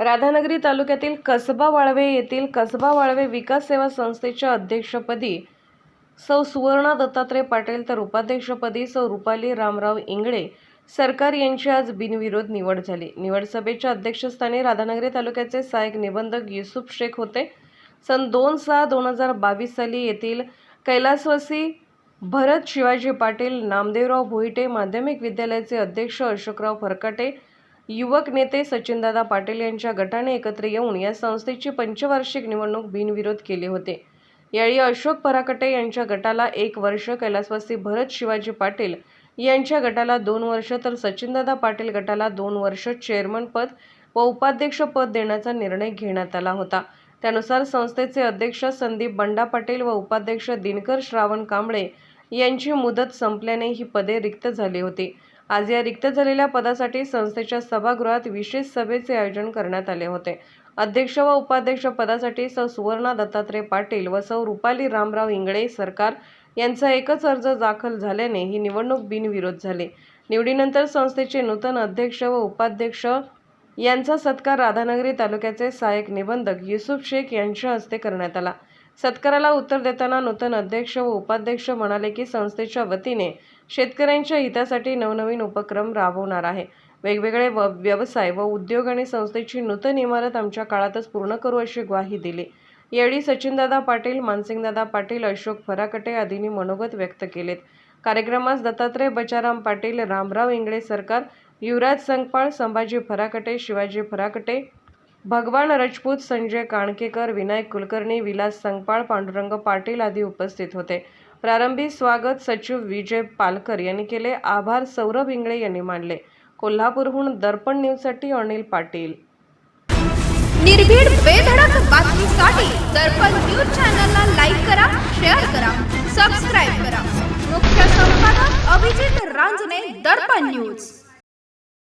राधानगरी तालुक्यातील कसबा वाळवे येथील कसबा वाळवे विकास सेवा संस्थेच्या अध्यक्षपदी सौ सुवर्णा दत्तात्रय पाटील तर उपाध्यक्षपदी सौ रुपाली रामराव इंगळे सरकार यांची आज बिनविरोध निवड झाली. निवड सभेच्या अध्यक्षस्थानी राधानगरी तालुक्याचे सहाय्यक निबंधक युसुफ शेख होते. सन दोन सहा दोन हजार बावीस साली येथील कैलासवासी भरत शिवाजी पाटील नामदेवराव भोईटे माध्यमिक विद्यालयाचे अध्यक्ष अशोकराव फरकाटे युवक नेते सचिनदादा पाटील यांच्या गटाने एकत्र येऊन या संस्थेची पंचवार्षिक निवडणूक बिनविरोध केले होते. यावेळी अशोक पराकटे यांच्या गटाला एक वर्ष कैलासवासी भरत शिवाजी पाटील यांच्या गटाला दोन वर्ष तर सचिनदादा पाटील गटाला दोन वर्ष चेअरमन पद व उपाध्यक्ष पद देण्याचा निर्णय घेण्यात आला होता. त्यानुसार संस्थेचे अध्यक्ष संदीप बंडा पाटील व उपाध्यक्ष दिनकर श्रावण कांबळे यांची मुदत संपल्याने ही पदे रिक्त झाली होती. आज या रिक्त झालेल्या पदासाठी संस्थेच्या सभागृहात विशेष सभेचे आयोजन करण्यात आले होते. अध्यक्ष व उपाध्यक्ष पदासाठी सौ. सुवर्णा दत्तात्रय पाटील व सौ. रुपाली रामराव इंगळे सरकार यांचा एकच अर्ज दाखल झाल्याने ही निवडणूक बिनविरोध झाली. निवडीनंतर संस्थेचे नूतन अध्यक्ष व उपाध्यक्ष यांचा सत्कार राधानगरी तालुक्याचे सहाय्यक निबंधक युसुफ शेख यांच्या हस्ते करण्यात आला. सत्काराला उत्तर देताना नूतन अध्यक्ष व उपाध्यक्ष म्हणाले की संस्थेच्या वतीने शेतकऱ्यांच्या हितासाठी नवनवीन उपक्रम राबवणार आहे. वेगवेगळे व व्यवसाय व उद्योग आणि संस्थेची नूतन इमारत आमच्या काळातच पूर्ण करू अशी ग्वाही दिली. यावेळी सचिनदादा पाटील मानसिंगदादा पाटील अशोक फराकटे आदींनी मनोगत व्यक्त केलेत. कार्यक्रमास दत्तात्रय बचाराम पाटील रामराव इंगळे सरकार युवराज संगपाळ संभाजी फराकटे शिवाजी फराकटे भगवान राजपूत संजय काणकेकर विनायक कुलकर्णी विलास संगपाळ पांडुरंग पाटील आदी उपस्थित होते. प्रारंभी स्वागत सचिव विजय पालकर यांनी केले. आभार सौरभ इंगळे यांनी मानले. कोल्हापूरहून दर्पण न्यूजसाठी अनिल पाटील. निर्भीड बेधडक बातमीसाठी दर्पण न्यूज चॅनलला लाईक करा शेअर करा सबस्क्राईब करा. मुख्य संपादक अभिजित रांजणे दर्पण न्यूज.